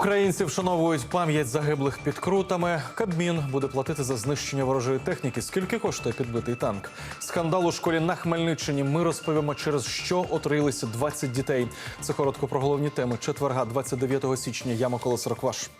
Українці вшановують пам'ять загиблих під крутами. Кабмін буде платити за знищення ворожої техніки. Скільки коштує підбитий танк? Скандал у школі на Хмельниччині. Ми розповімо, через що отруїлися 20 дітей. Це коротко про головні теми четверга, 29 січня. Я Микола Сорокваш.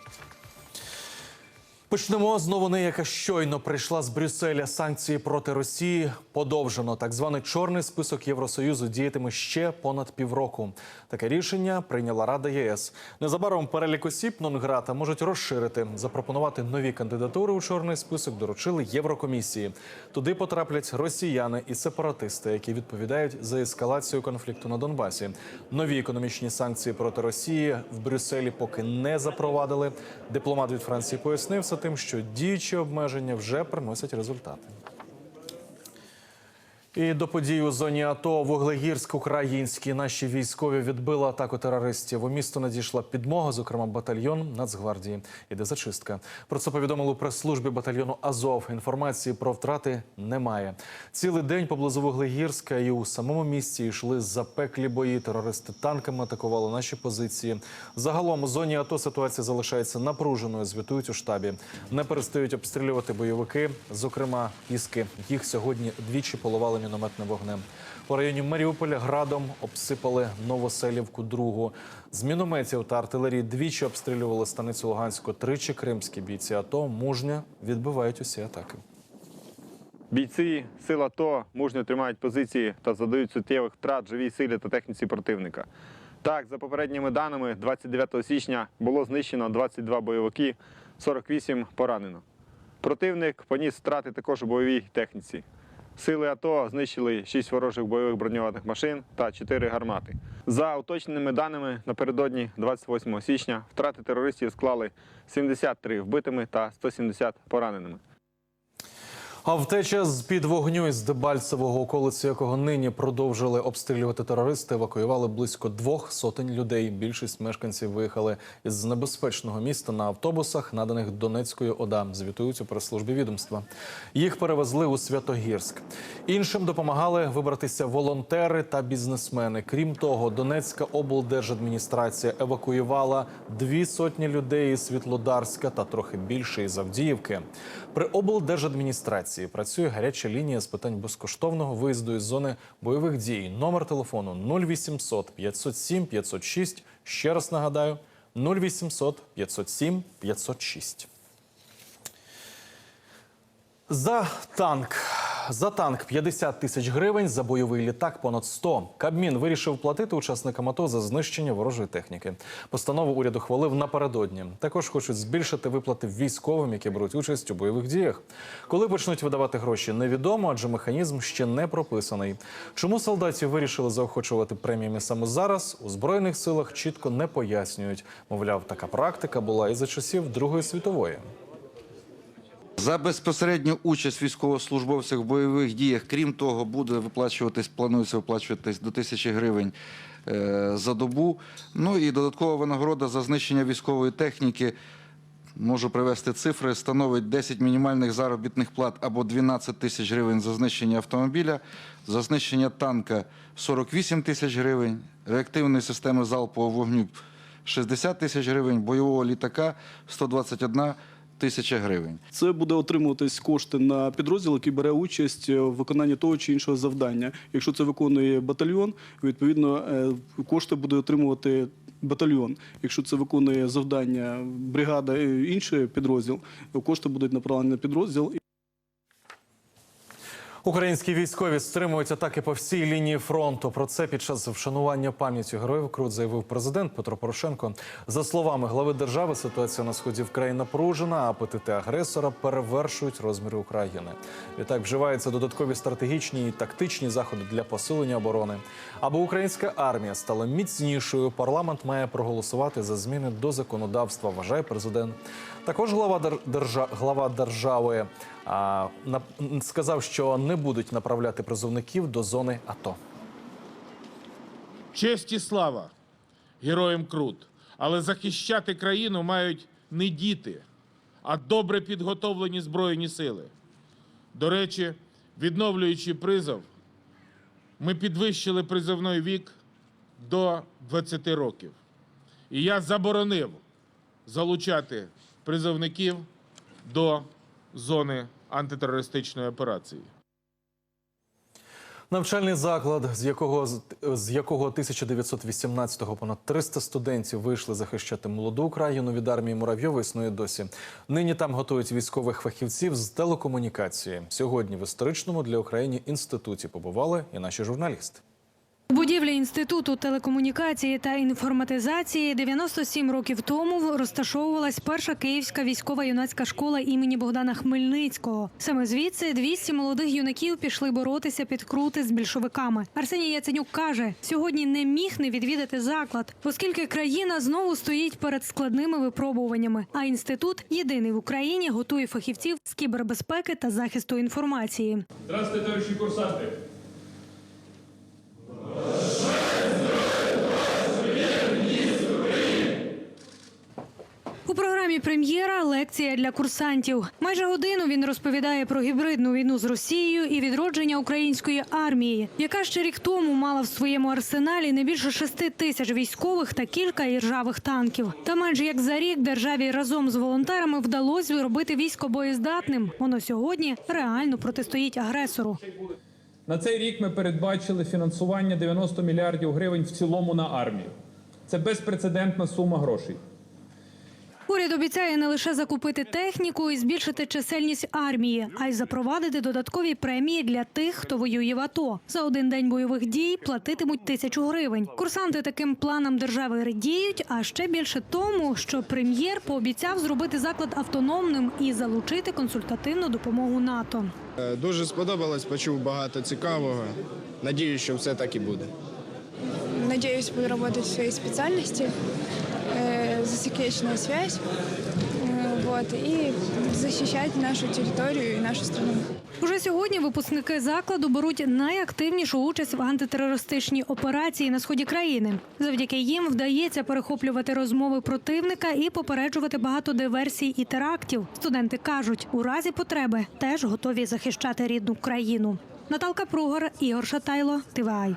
Почнемо з новини, яка щойно прийшла з Брюсселя. Санкції проти Росії подовжено. Так званий чорний список Євросоюзу діятиме ще понад півроку. Таке рішення прийняла Рада ЄС. Незабаром перелік осіб Нонграта можуть розширити. Запропонувати нові кандидатури у чорний список доручили Єврокомісії. Туди потраплять росіяни і сепаратисти, які відповідають за ескалацію конфлікту на Донбасі. Нові економічні санкції проти Росії в Брюсселі поки не запровадили. Дипломат від Франції пояснив це тим, що діючі обмеження вже приносять результати. І до подій у зоні АТО Вуглегірськ українські наші військові відбили атаку терористів. У місто надійшла підмога, зокрема батальйон Нацгвардії. Іде зачистка. Про це повідомили у прес-службі батальйону Азов. Інформації про втрати немає. Цілий день поблизу Вуглегірська і у самому місті йшли запеклі бої. Терористи танками атакували наші позиції. Загалом у зоні АТО ситуація залишається напруженою. Звітують у штабі. Не перестають обстрілювати бойовики, зокрема піски. Їх сьогодні двічі поливали мінометним вогнем. У районі Маріуполя градом обсипали Новоселівку другу. З мінометів та артилерії двічі обстрілювали станицю Луганську. Тричі кримські бійці АТО мужньо відбивають усі атаки. Бійці сил АТО мужньо тримають позиції та задають суттєвих втрат живій силі та техніці противника. Так, за попередніми даними, 29 січня було знищено 22 бойовики, 48 поранено. Противник поніс втрати також у бойовій техніці. Сили АТО знищили 6 ворожих бойових броньованих машин та 4 гармати. За уточненими даними, напередодні 28 січня втрати терористів склали 73 вбитими та 170 пораненими. А втеча з під вогню із Дебальцевого, околиці якого нині продовжили обстрілювати терористи, евакуювали близько двох сотень людей. Більшість мешканців виїхали із небезпечного міста на автобусах, наданих Донецькою ОДА. Звітують у прес-службі відомства. Їх перевезли у Святогірськ. Іншим допомагали вибратися волонтери та бізнесмени. Крім того, Донецька облдержадміністрація евакуювала дві сотні людей із Світлодарська та трохи більше із Авдіївки. При облдержадміністрації працює гаряча лінія з питань безкоштовного виїзду із зони бойових дій. Номер телефону 0800 507 506. Ще раз нагадаю 0800 507 506. За танк. За танк 50 тисяч гривень, за бойовий літак понад 100. Кабмін вирішив платити учасникам АТО за знищення ворожої техніки. Постанову уряд ухвалив напередодні. Також хочуть збільшити виплати військовим, які беруть участь у бойових діях. Коли почнуть видавати гроші, невідомо, адже механізм ще не прописаний. Чому солдатів вирішили заохочувати преміями саме зараз? У збройних силах чітко не пояснюють. Мовляв, така практика була і за часів Другої світової. За безпосередню участь військовослужбовців в бойових діях, крім того, буде виплачуватись, планується виплачуватись до тисячі гривень е, за добу. Ну і додаткова винагорода за знищення військової техніки. Можу привести цифри, становить 10 мінімальних заробітних плат або 12 тисяч гривень за знищення автомобіля, за знищення танка 48 тисяч гривень, реактивної системи залпового вогню 60 тисяч гривень, бойового літака 121 тисяча гривень. Це буде отримуватись кошти на підрозділ, який бере участь в виконанні того чи іншого завдання. Якщо це виконує батальйон, відповідно е, кошти буде отримувати батальйон. Якщо це виконує завдання бригада і інший підрозділ, кошти будуть направлені на підрозділ. Українські військові стримують атаки по всій лінії фронту. Про це під час вшанування пам'яті героїв Крут заявив президент Петро Порошенко. За словами глави держави, ситуація на сході вкрай напружена, а апетити агресора перевершують розміри України. Відтак вживаються додаткові стратегічні і тактичні заходи для посилення оборони. Аби українська армія стала міцнішою, парламент має проголосувати за зміни до законодавства. Вважає президент. Також глава дер- держа- глава держави сказав, що не будуть направляти призовників до зони АТО. Честь і слава героям Крут. Але захищати країну мають не діти, а добре підготовлені Збройні сили. До речі, відновлюючи призов, ми підвищили призовний вік до 20 років. І я заборонив залучати призовників до зони антитерористичної операції. Навчальний заклад, з якого з якого 1918-го понад 300 студентів вийшли захищати молоду Україну від армії Муравйова, існує досі. Нині там готують військових фахівців з телекомунікації. Сьогодні в історичному для України інституті побували і наші журналісти. У будівлі інституту телекомунікації та інформатизації 97 років тому розташовувалась перша київська військова юнацька школа імені Богдана Хмельницького. Саме звідси 200 молодих юнаків пішли боротися під крути з більшовиками. Арсеній Яценюк каже, сьогодні не міг не відвідати заклад, оскільки країна знову стоїть перед складними випробуваннями. А інститут єдиний в Україні готує фахівців з кібербезпеки та захисту інформації. Здравствуйте, товарищи курсанты! У програмі прем'єра лекція для курсантів. Майже годину він розповідає про гібридну війну з Росією і відродження української армії, яка ще рік тому мала в своєму арсеналі не більше шести тисяч військових та кілька іржавих танків. Та майже як за рік державі разом з волонтерами вдалося зробити військо боєздатним. Воно сьогодні реально протистоїть агресору. На цей рік ми передбачили фінансування 90 мільярдів гривень в цілому на армію. Це безпрецедентна сума грошей. Уряд обіцяє не лише закупити техніку і збільшити чисельність армії, а й запровадити додаткові премії для тих, хто воює в АТО. За один день бойових дій платитимуть тисячу гривень. Курсанти таким планам держави радіють, а ще більше тому, що прем'єр пообіцяв зробити заклад автономним і залучити консультативну допомогу НАТО. Е, Дуже сподобалось, почув багато цікавого. Надіюсь, що все так і буде. Надеюсь, буду работать в своей специальности, э, засекреченная связь, э, вот, и защищать нашу территорию и нашу страну. Уже сьогодні випускники закладу беруть найактивнішу участь в антитерористичній операції на сході країни. Завдяки їм вдається перехоплювати розмови противника і попереджувати багато диверсій і терактів. Студенти кажуть, у разі потреби теж готові захищати рідну країну. Наталка Пругар, Ігор Шатайло, ТВАЙ.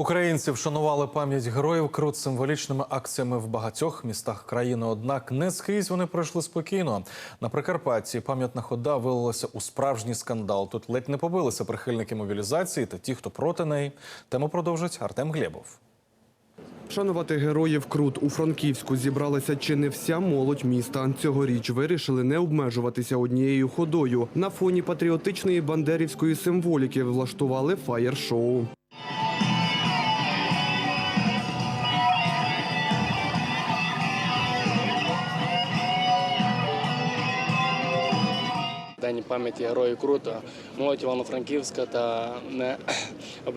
Українці вшанували пам'ять героїв крут символічними акціями в багатьох містах країни. Однак не скрізь вони пройшли спокійно. На Прикарпатті пам'ятна хода вилилася у справжній скандал. Тут ледь не побилися прихильники мобілізації та ті, хто проти неї. Тему продовжить Артем Глєбов. Шанувати героїв Крут у Франківську зібралася чи не вся молодь міста. Цьогоріч вирішили не обмежуватися однією ходою. На фоні патріотичної бандерівської символіки влаштували фаєр-шоу. День пам'яті героїв Крута, молодь Івано-Франківська та не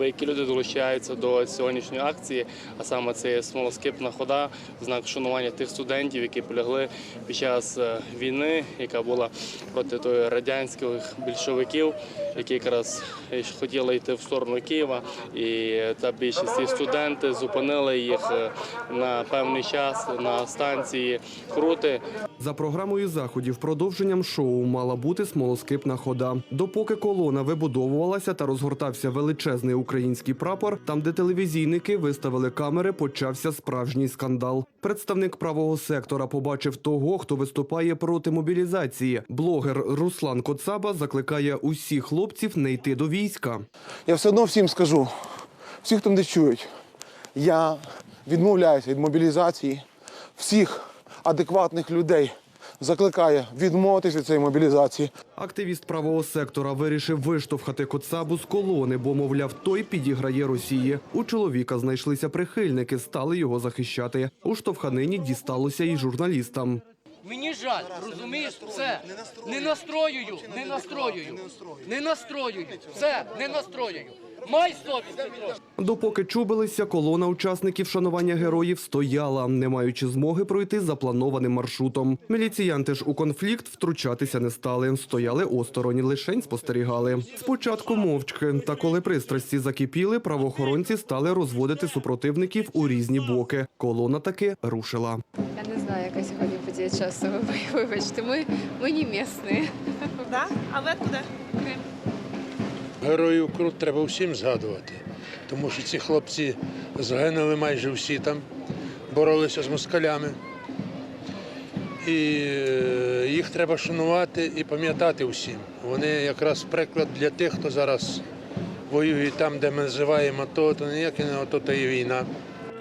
які люди долучаються до сьогоднішньої акції, а саме це смолоскипна хода, знак шанування тих студентів, які полягли під час е, війни, яка була проти тої радянських більшовиків, які якраз хотіли йти в сторону Києва. І та більшість студенти зупинили їх е, на певний час на станції Крути. За програмою заходів продовженням шоу мала бути смолоскипна хода. Допоки колона вибудовувалася та розгортався величезний український прапор, там, де телевізійники виставили камери, почався справжній скандал. Представник правого сектора побачив того, хто виступає проти мобілізації. Блогер Руслан Коцаба закликає усіх хлопців не йти до війська. Я все одно всім скажу, всі, хто мене чують, я відмовляюся від мобілізації. Всіх адекватних людей закликаю відмовитися від цієї мобілізації. Активіст правого сектора вирішив виштовхати Коцабу з колони, бо, мовляв, той підіграє Росії. У чоловіка знайшлися прихильники, стали його захищати. У штовханині дісталося і журналістам. Мені жаль, розумієш, все. Не настроюю, не настроюю, не настроюю, все, не настроюю. Май совість Петро. Допоки чубилися, колона учасників шанування героїв стояла, не маючи змоги пройти запланованим маршрутом. Міліціянти ж у конфлікт втручатися не стали, стояли осторонь, лишень спостерігали. Спочатку мовчки, та коли пристрасті закипіли, правоохоронці стали розводити супротивників у різні боки. Колона таки рушила. Я не знаю, яка сьогодні подія часу. Вибачте, ми, ми не місні. Да? А ви откуда? Героїв Крут треба всім згадувати, тому що ці хлопці загинули майже всі там, боролися з москалями. і е, їх треба шанувати і пам'ятати усім. Вони якраз приклад для тих, хто зараз воює там, де ми називаємо АТО, то ніяке не АТО, то є війна.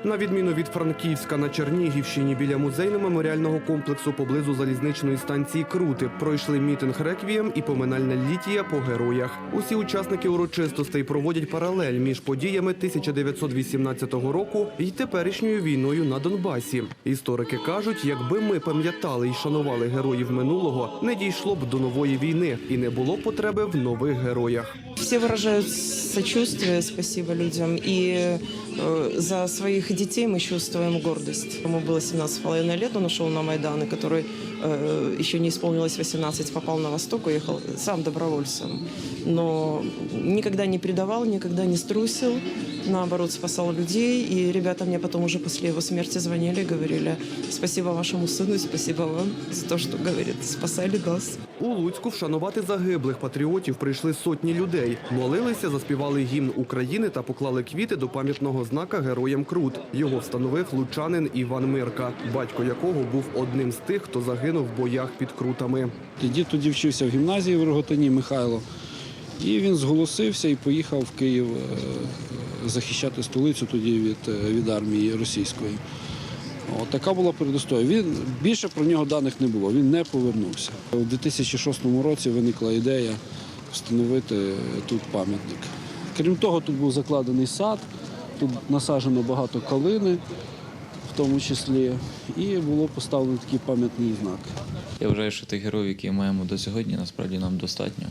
На відміну від Франківська на Чернігівщині біля музейно-меморіального комплексу поблизу залізничної станції Крути пройшли мітинг реквієм і поминальна літія по героях. Усі учасники урочистостей проводять паралель між подіями 1918 року і теперішньою війною на Донбасі. Історики кажуть, якби ми пам'ятали і шанували героїв минулого, не дійшло б до нової війни і не було потреби в нових героях. Все выражают сочувствие, спасибо людям. И э, за своих детей мы чувствуем гордость. Ему было 17,5 лет, он ушел на Майдан, и который э, еще не исполнилось 18, попал на Восток, уехал сам добровольцем. Но никогда не предавал, никогда не струсил, наоборот, спасал людей. И ребята мне потом уже после его смерти звонили, говорили, спасибо вашему сыну, спасибо вам за то, что, говорит, спасали нас. У Луцьку вшанувати загиблих патріотів прийшли сотні людей. Молилися, заспівали гімн України та поклали квіти до пам'ятного знака героям Крут. Його встановив лучанин Іван Мирка, батько якого був одним з тих, хто загинув в боях під крутами. Дід тоді вчився в гімназії в Роготині Михайло. І він зголосився і поїхав в Київ е, захищати столицю тоді від, е, від армії російської. От така була передостроя. Він більше про нього даних не було. Він не повернувся. У 2006 році виникла ідея встановити тут пам'ятник. Крім того, тут був закладений сад, тут насаджено багато калини, в тому числі, і було поставлено такий пам'ятний знак. Я вважаю, що тих героїв, які маємо до сьогодні, насправді нам достатньо.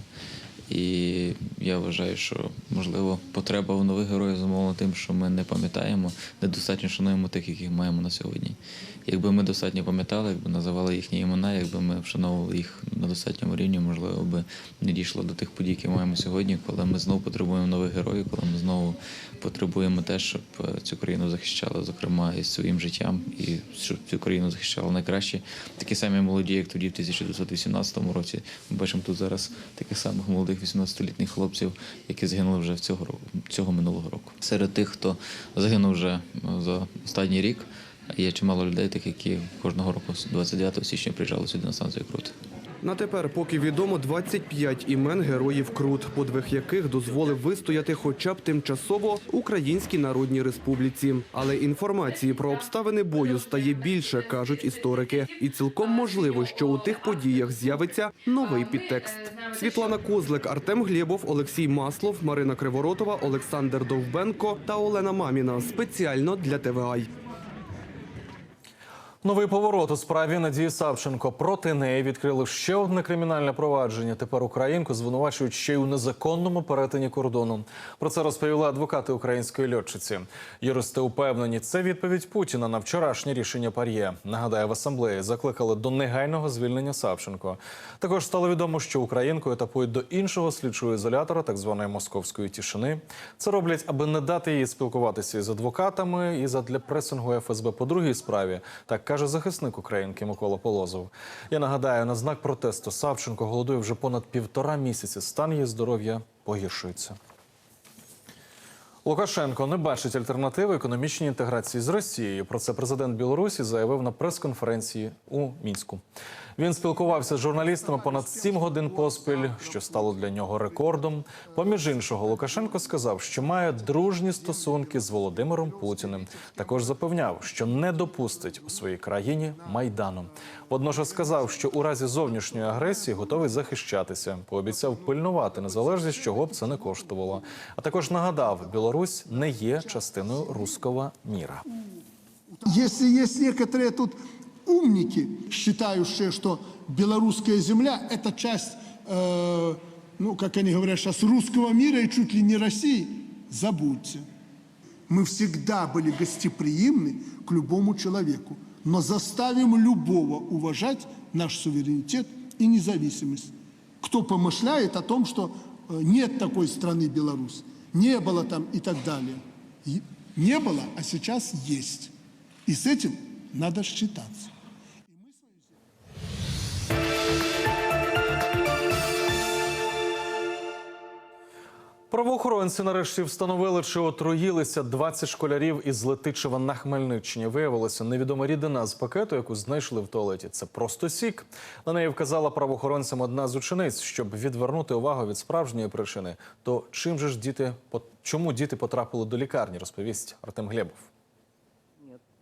І я вважаю, що можливо потреба в нових героїв зумовлена тим, що ми не пам'ятаємо, недостатньо шануємо тих, яких маємо на сьогодні. Якби ми достатньо пам'ятали, якби називали їхні імена, якби ми вшановували їх на достатньому рівні, можливо, би не дійшло до тих подій, які маємо сьогодні, коли ми знову потребуємо нових героїв, коли ми знову потребуємо те, щоб е, цю країну захищали, зокрема, і своїм життям, і щоб цю країну захищали найкращі такі самі молоді, як тоді в 1918 році. Ми бачимо тут зараз таких самих молодих 18-літніх хлопців, які загинули вже цього року, цього минулого року. Серед тих, хто загинув вже е, за останній рік, є чимало людей, тих, які кожного року, 29 січня, приїжджали сюди на станцію Крут. На тепер поки відомо 25 імен героїв Крут, подвиг яких дозволив вистояти хоча б тимчасово Українській Народній Республіці. Але інформації про обставини бою стає більше, кажуть історики. І цілком можливо, що у тих подіях з'явиться новий підтекст. Світлана Козлик, Артем Глєбов, Олексій Маслов, Марина Криворотова, Олександр Довбенко та Олена Маміна. Спеціально для ТВАЙ. Новий поворот у справі Надії Савченко. Проти неї відкрили ще одне кримінальне провадження. Тепер українку звинувачують ще й у незаконному перетині кордону. Про це розповіли адвокати української льотчиці. Юристи упевнені, це відповідь Путіна на вчорашнє рішення Пар'є. Нагадаю, в асамблеї закликали до негайного звільнення Савченко. Також стало відомо, що українку етапують до іншого слідчого ізолятора, так званої московської тишини. Це роблять, аби не дати їй спілкуватися із адвокатами і задля пресингу ФСБ по другій справі. Так каже захисник українки Микола Полозов. Я нагадаю, на знак протесту Савченко голодує вже понад півтора місяці. Стан її здоров'я погіршується. Лукашенко не бачить альтернативи економічній інтеграції з Росією. Про це президент Білорусі заявив на прес-конференції у мінську. Він спілкувався з журналістами понад сім годин поспіль, що стало для нього рекордом. Поміж іншого, Лукашенко сказав, що має дружні стосунки з Володимиром Путіним. Також запевняв, що не допустить у своїй країні майдану. Водночас сказав, що у разі зовнішньої агресії готовий захищатися. Пообіцяв пильнувати незалежність, чого б це не коштувало. А також нагадав, Білорусь не є частиною руського міра. Если есть некоторые тут умники, считающие, что белорусская земля – это часть, э, ну, как они говорят сейчас, русского мира и чуть ли не России, забудьте. Мы всегда были гостеприимны к любому человеку, но заставим любого уважать наш суверенитет и независимость. Кто помышляет о том, что э, нет такой страны Беларусь, не было там и так далее. Не было, а сейчас есть. И с этим надо считаться. Правоохоронці нарешті встановили, чи отруїлися 20 школярів із Летичева на Хмельниччині. Виявилося, невідома рідина з пакету, яку знайшли в туалеті. Це просто сік. На неї вказала правоохоронцям одна з учениць, щоб відвернути увагу від справжньої причини. То чим же ж діти чому діти потрапили до лікарні? Розповість Артем Глебов.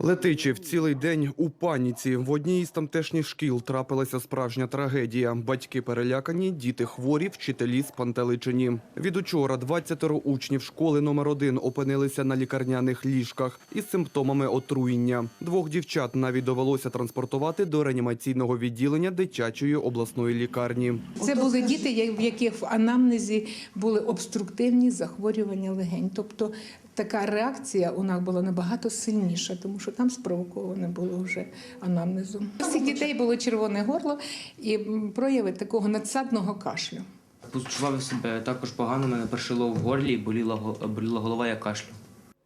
Летичів цілий день у паніці. В одній із тамтешніх шкіл трапилася справжня трагедія. Батьки перелякані, діти хворі, вчителі спантеличені. Від учора 20 учнів школи номер 1 опинилися на лікарняних ліжках із симптомами отруєння. Двох дівчат навіть довелося транспортувати до реанімаційного відділення дитячої обласної лікарні. Це були діти, в яких в анамнезі були обструктивні захворювання легень. Тобто така реакція у нас була набагато сильніша, тому що там спровоковане було вже анамнезом. У всіх дітей було червоне горло і прояви такого надсадного кашлю. Почував себе також погано, мене першило в горлі, боліла, го- боліла голова, я кашлю.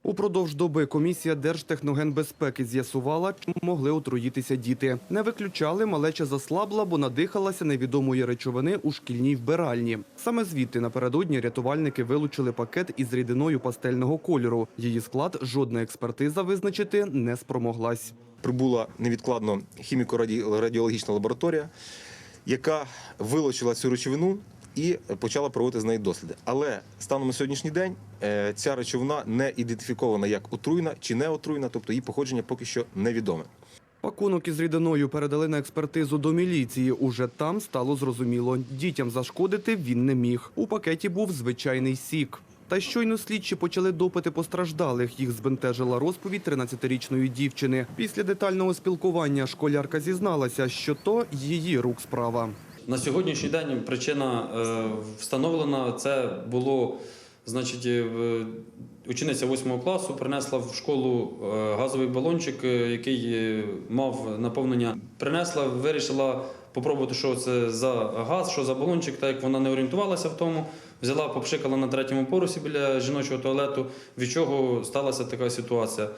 Упродовж доби комісія Держтехногенбезпеки з'ясувала, чим могли отруїтися діти. Не виключали, малеча заслабла, бо надихалася невідомої речовини у шкільній вбиральні. Саме звідти напередодні рятувальники вилучили пакет із рідиною пастельного кольору. Її склад жодна експертиза визначити не спромоглась. прибула невідкладно хіміко-радіологічна лабораторія, яка вилучила цю речовину і почала проводити з неї досліди. Але станом на сьогоднішній день е, ця речовина не ідентифікована як отруйна чи не отруйна, тобто її походження поки що невідоме. Пакунок із рідиною передали на експертизу до міліції. Уже там стало зрозуміло, дітям зашкодити він не міг. У пакеті був звичайний сік. Та щойно слідчі почали допити постраждалих. Їх збентежила розповідь 13-річної дівчини. Після детального спілкування школярка зізналася, що то її рук справа. На сьогоднішній день причина е, встановлена. Це було, значить, е, учениця 8 класу принесла в школу е, газовий балончик, який мав наповнення. Принесла, вирішила попробувати, що це за газ, що за балончик, так як вона не орієнтувалася в тому. Взяла, попшикала на третьому порусі біля жіночого туалету, від чого сталася така ситуація.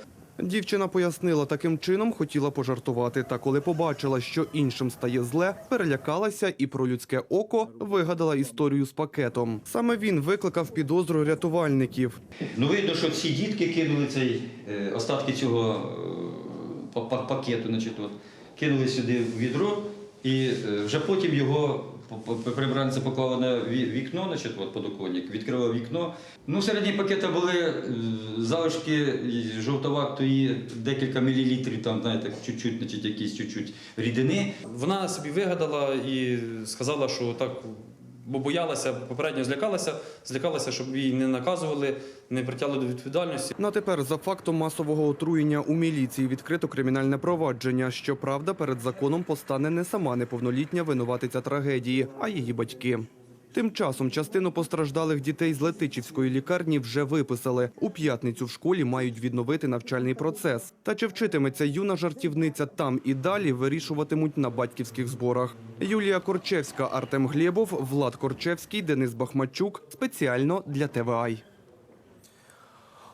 Дівчина пояснила, таким чином хотіла пожартувати. Та коли побачила, що іншим стає зле, перелякалася і про людське око вигадала історію з пакетом. Саме він викликав підозру рятувальників. Ну, видно, що всі дітки кинули цей е, остатки цього е, па- па- пакету, значить, от, кинули сюди в відро, і е, вже потім його прибранці поклали на вікно, значить, от, подоконник, відкрили вікно. Ну, середні пакети були е, залишки і жовтоватої декілька мілілітрів, там, знаєте, чуть-чуть, значить, якісь чуть-чуть рідини. Вона собі вигадала і сказала, що так, бо боялася, попередньо злякалася, злякалася, щоб її не наказували, не притягли до відповідальності. На тепер за фактом масового отруєння у міліції відкрито кримінальне провадження. Щоправда, перед законом постане не сама неповнолітня винуватиця трагедії, а її батьки. Тим часом частину постраждалих дітей з Летичівської лікарні вже виписали. У п'ятницю в школі мають відновити навчальний процес. Та чи вчитиметься юна жартівниця там і далі, вирішуватимуть на батьківських зборах. Юлія Корчевська, Артем Глєбов, Влад Корчевський, Денис Бахмачук. Спеціально для ТВАЙ.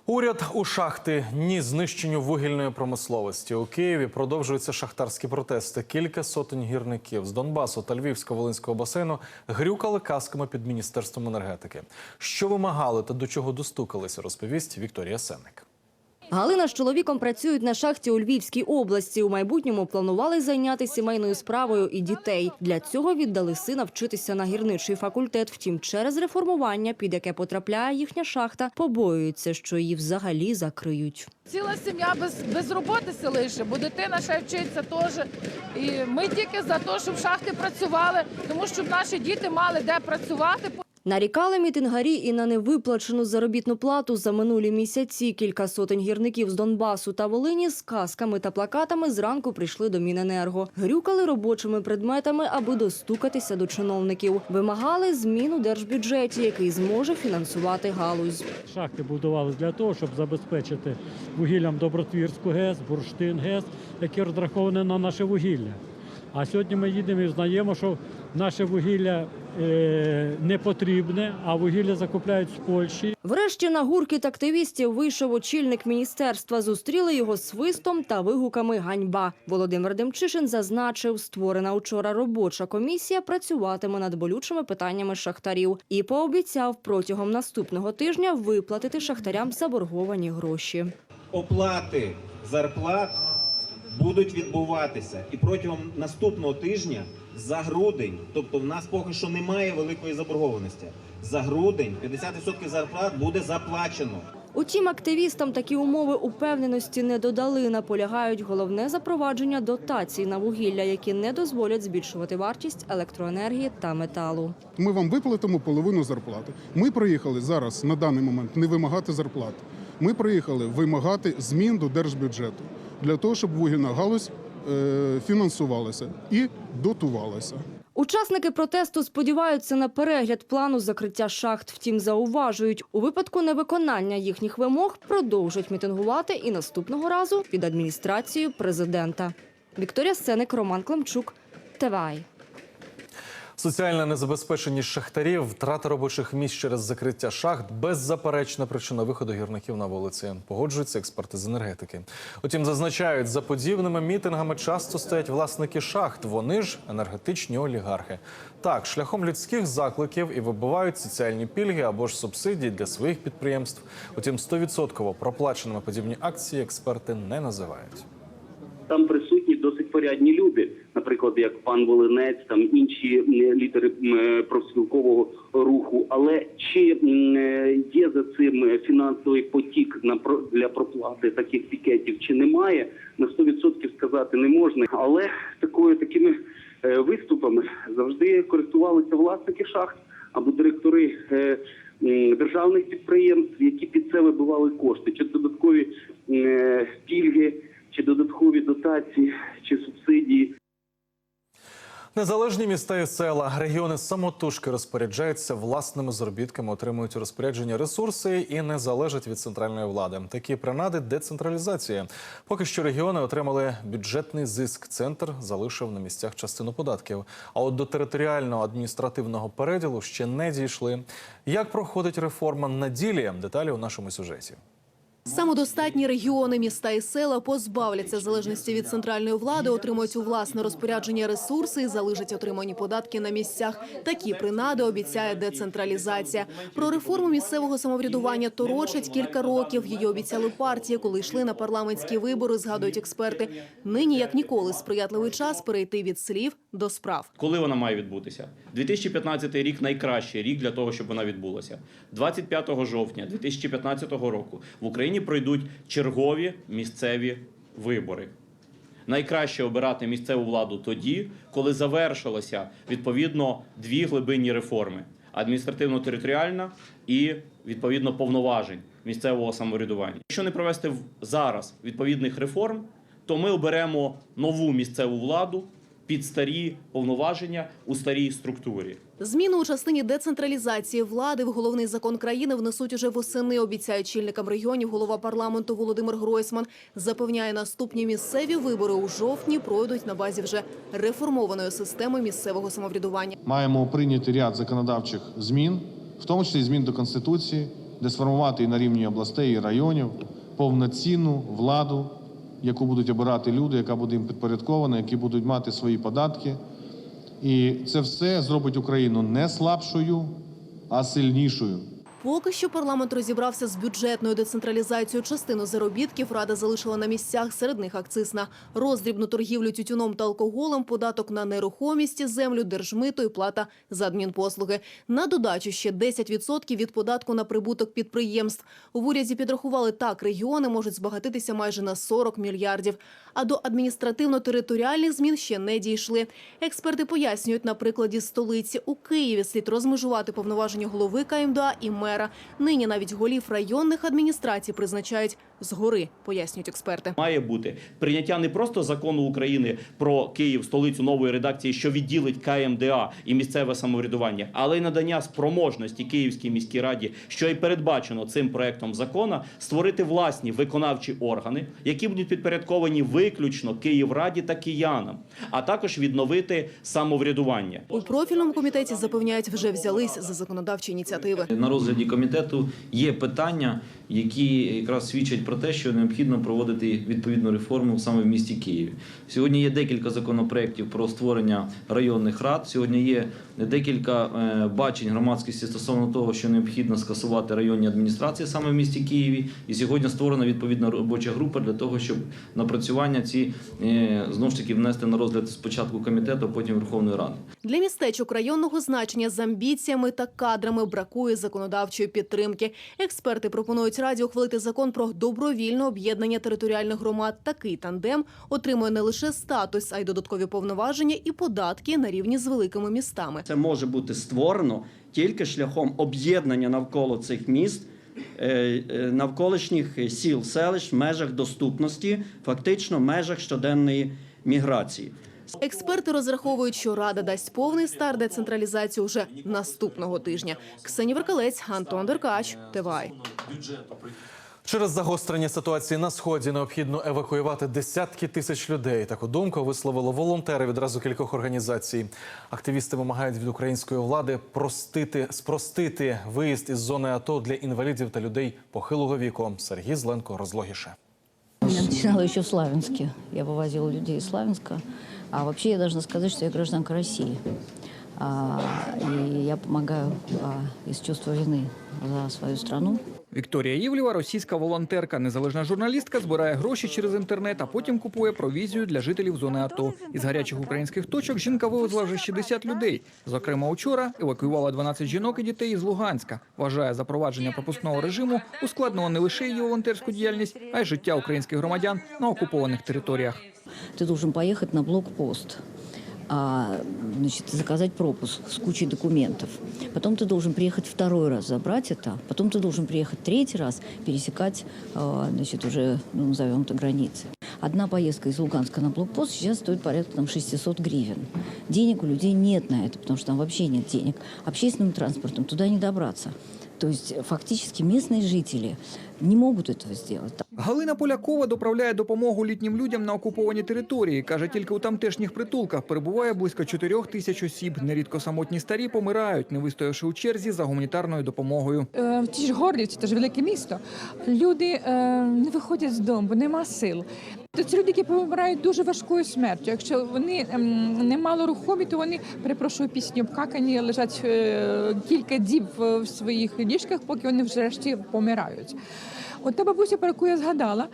Уряд у шахти ні знищенню вугільної промисловості у Києві продовжуються шахтарські протести. Кілька сотень гірників з Донбасу та Львівсько-Волинського басейну грюкали касками під міністерством енергетики. Що вимагали та до чого достукалися, розповість Вікторія Сенник. Галина з чоловіком працюють на шахті у Львівській області. У майбутньому планували зайняти сімейною справою і дітей. Для цього віддали сина вчитися на гірничий факультет. Втім, через реформування, під яке потрапляє їхня шахта, побоюються, що її взагалі закриють. Ціла сім'я без, без роботи се лише, бо дитина ще вчиться теж. І ми тільки за те, щоб шахти працювали, тому щоб наші діти мали де працювати. Нарікали мітингарі і на невиплачену заробітну плату за минулі місяці. Кілька сотень гірників з Донбасу та Волині з касками та плакатами зранку прийшли до Міненерго. Грюкали робочими предметами, аби достукатися до чиновників. Вимагали змін у держбюджеті, який зможе фінансувати галузь. Шахти будувалися для того, щоб забезпечити вугіллям Добротвірську ГЕС, Бурштин ГЕС, які розраховані на наше вугілля. А сьогодні ми їдемо і знаємо, що наше вугілля е, не потрібне, а вугілля закупляють з Польщі. Врешті на гуркіт активістів вийшов очільник міністерства. Зустріли його свистом та вигуками «Ганьба». Володимир Демчишин зазначив, створена учора робоча комісія працюватиме над болючими питаннями шахтарів і пообіцяв протягом наступного тижня виплатити шахтарям заборговані гроші. оплати зарплат будуть відбуватися і протягом наступного тижня за грудень, тобто в нас поки що немає великої заборгованості. За грудень 50% зарплат буде заплачено. Утім, активістам такі умови упевненості не додали. Наполягають головне запровадження дотацій на вугілля, які не дозволять збільшувати вартість електроенергії та металу. Ми вам виплатимо половину зарплати. Ми приїхали зараз на даний момент не вимагати зарплати. Ми приїхали вимагати змін до держбюджету для того, щоб вугільна галузь е, фінансувалася і дотувалася. Учасники протесту сподіваються на перегляд плану закриття шахт. Втім, зауважують, у випадку невиконання їхніх вимог продовжать мітингувати і наступного разу під адміністрацією президента. Вікторія Сеник, Роман Климчук, ТВАЙ. Соціальна незабезпеченість шахтарів, втрата робочих місць через закриття шахт беззаперечна причина виходу гірників на вулиці. Погоджуються експерти з енергетики. Утім, зазначають, за подібними мітингами часто стоять власники шахт. Вони ж енергетичні олігархи. Так, шляхом людських закликів і вибивають соціальні пільги або ж субсидії для своїх підприємств. Утім, 100% проплаченими подібні акції експерти не називають. там присутні досить порядні люди, наприклад, як пан Волинець, там інші лідери профспілкового руху. Але чи є за цим фінансовий потік на для проплати таких пікетів, чи немає, на 100% сказати не можна. Але такою такими е, виступами завжди користувалися власники шахт або директори. е, Державних підприємств, які під це вибивали кошти, чи додаткові пільги, чи додаткові дотації, чи субсидії. Незалежні міста і села, регіони самотужки розпоряджаються власними заробітками, отримують у розпорядження ресурси і не залежать від центральної влади. Такі принади децентралізації. Поки що регіони отримали бюджетний зиск. Центр залишив на місцях частину податків. А от до територіального адміністративного переділу ще не дійшли. Як проходить реформа на ділі? Деталі у нашому сюжеті. Самодостатні регіони, міста і села позбавляться залежності від центральної влади, отримують у власне розпорядження ресурси і залишать отримані податки на місцях. Такі принади обіцяє децентралізація. Про реформу місцевого самоврядування торочать кілька років. Її обіцяли партії, коли йшли на парламентські вибори. Згадують експерти. Нині як ніколи сприятливий час перейти від слів до справ. Коли вона має відбутися? 2015 рік найкращий рік для того, щоб вона відбулася. 25 жовтня 2015 року в Україні пройдуть чергові місцеві вибори. Найкраще обирати місцеву владу тоді, коли завершилося відповідно дві глибинні реформи: адміністративно-територіальна і відповідно повноважень місцевого самоврядування. Якщо не провести зараз відповідних реформ, то ми оберемо нову місцеву владу під старі повноваження у старій структурі. Зміни у частині децентралізації влади в головний закон країни внесуть уже восени. Обіцяє чільникам регіонів голова парламенту Володимир Гройсман. Запевняє, наступні місцеві вибори у жовтні пройдуть на базі вже реформованої системи місцевого самоврядування. маємо прийняти ряд законодавчих змін, в тому числі змін до Конституції, де сформувати і на рівні областей і районів повноцінну владу, яку будуть обирати люди, яка буде їм підпорядкована, які будуть мати свої податки. І це все зробить Україну не слабшою, а сильнішою. Поки що парламент розібрався з бюджетною децентралізацією. Частину заробітків рада залишила на місцях. Серед них акциз на роздрібну торгівлю тютюном та алкоголем, податок на нерухомість, землю, держмито і плата за адмінпослуги. На додачу ще 10% від податку на прибуток підприємств. В уряді підрахували так, регіони можуть збагатитися майже на 40 мільярдів. А до адміністративно-територіальних змін ще не дійшли. Експерти пояснюють на прикладі столиці у Києві слід розмежувати повноваження голови КМДА і мера. Нині навіть голів районних адміністрацій призначають згори, пояснюють експерти. Має бути прийняття не просто закону України про Київ, столицю нової редакції, що відділить КМДА і місцеве самоврядування, але й надання спроможності Київській міській раді, що і передбачено цим проектом закона, створити власні виконавчі органи, які будуть підпорядковані виключно Київраді та киянам, а також відновити самоврядування. У профільному комітеті запевняють, вже взялись за законодавчі ініціативи. На розгляді комітету є питання, які якраз свідчать про те, що необхідно проводити відповідну реформу саме в місті Києві. Сьогодні є декілька законопроєктів про створення районних рад. Сьогодні є декілька е, бачень громадськості стосовно того, що необхідно скасувати районні адміністрації саме в місті Києві. І сьогодні створена відповідна робоча група для того, щоб напрацювання ці е, знову ж таки внести на розгляд спочатку комітету, а потім Верховної Ради. Для містечок районного значення з амбіціями та кадрами бракує законодавчої підтримки. Експерти пропонують раді ухвалити закон про добровільне об'єднання територіальних громад. Такий тандем отримує не лише статус, а й додаткові повноваження і податки на рівні з великими містами. Це може бути створено тільки шляхом об'єднання навколо цих міст. е, е, Навколишніх сіл, селищ в межах доступності, фактично в межах щоденної міграції. Експерти розраховують, що рада дасть повний старт децентралізації уже наступного тижня. Ксенія Веркалець, Антон Деркач, ТВАЙ. Через загострення ситуації на сході необхідно евакуювати десятки тисяч людей. Таку думку висловили волонтери відразу кількох організацій. Активісти вимагають від української влади простити спростити виїзд із зони АТО для інвалідів та людей похилого віку. Сергій Зленко розлогіше. Я начинала в Славянске. Я вывозила людей из Славянска. А вообще я должна сказать, что я гражданка России. А, и я помогаю а, из чувства вины за свою страну. Вікторія Євлєва, російська волонтерка, незалежна журналістка, збирає гроші через інтернет, а потім купує провізію для жителів зони АТО. Із гарячих українських точок жінка вивезла вже 60 людей. Зокрема, учора евакуювала 12 жінок і дітей із Луганська. Вважає, запровадження пропускного режиму ускладнило не лише її волонтерську діяльність, а й життя українських громадян на окупованих територіях. Ты должен поехать на блокпост, а, значит, заказать пропуск с кучей документов. Потом ты должен приехать второй раз забрать это. Потом ты должен приехать третий раз пересекать, а, значит, уже, ну, назовем это, границы. Одна поездка из Луганска на блокпост сейчас стоит порядка там, 600 гривен. Денег у людей нет на это, потому что там вообще нет денег. Общественным транспортом туда не добраться. То есть фактически местные жители не могут этого сделать. Галина Полякова доправляє допомогу літнім людям на окуповані території. Каже, тільки у тамтешніх притулках перебуває близько 4 тисяч осіб. Нерідко самотні старі помирають, не вистоявши у черзі за гуманітарною допомогою. Е, В ж Горлівці, це ж велике місто. Люди е, не виходять з дому, бо нема сил. То це люди, які помирають дуже важкою смертю. Якщо вони ем, немало рухомі, то вони перепрошую пісню обкакані, лежать е, кілька діб в своїх ліжках, поки вони врешті помирають. От та бабуся, про яку я згадала.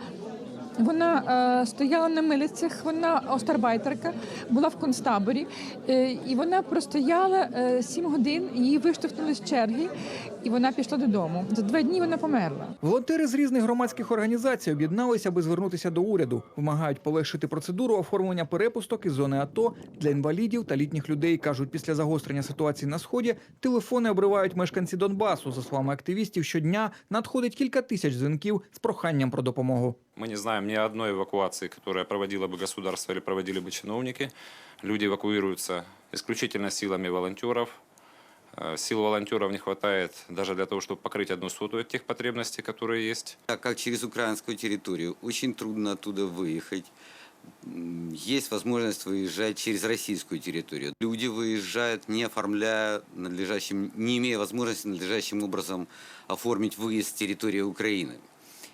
Вона е, стояла на милицях, вона остарбайтерка, була в концтаборі, е, і вона простояла е, сім годин, її виштовхнули з черги, і вона пішла додому. За два дні вона померла. Волонтери з різних громадських організацій об'єдналися, аби звернутися до уряду. Вимагають полегшити процедуру оформлення перепусток із зони АТО для інвалідів та літніх людей. кажуть, після загострення ситуації на сході телефони обривають мешканці Донбасу. За словами активістів, щодня надходить кілька тисяч дзвінків з проханням про допомогу. Мы не знаем ни одной эвакуации, которая проводила бы государство или проводили бы чиновники. Люди эвакуируются исключительно силами волонтеров. Э, Сил волонтеров не хватает даже для того, чтобы покрыть одну сотую тех потребностей, которые есть. Так как через украинскую территорию очень трудно оттуда выехать. Есть возможность выезжать через российскую территорию. Люди выезжают, не оформляя надлежащим, не имея возможности надлежащим образом оформить выезд с территории Украины.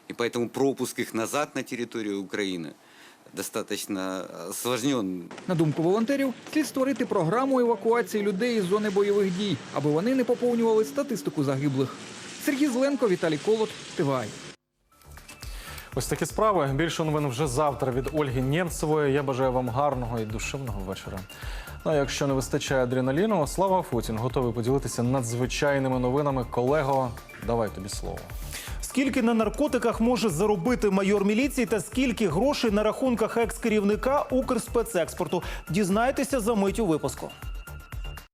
И поэтому пропуск их назад на территорию Украины достаточно осложнен. На думку волонтерів, слід створити програму евакуації людей із зони бойових дій, аби вони не поповнювали статистику загиблих. Сергій Зеленко, Віталій Колот, ТВАЙ. Ось такі справи. Більше новин вже завтра від Ольги Нємцевої. Я бажаю вам гарного і душевного вечора. Ну а якщо не вистачає адреналіну, Слава Футін готовий поділитися надзвичайними новинами. Колего, давай тобі слово. Скільки на наркотиках може заробити майор міліції та скільки грошей на рахунках екс-керівника Укрспецекспорту? Дізнайтеся за мить у випуску.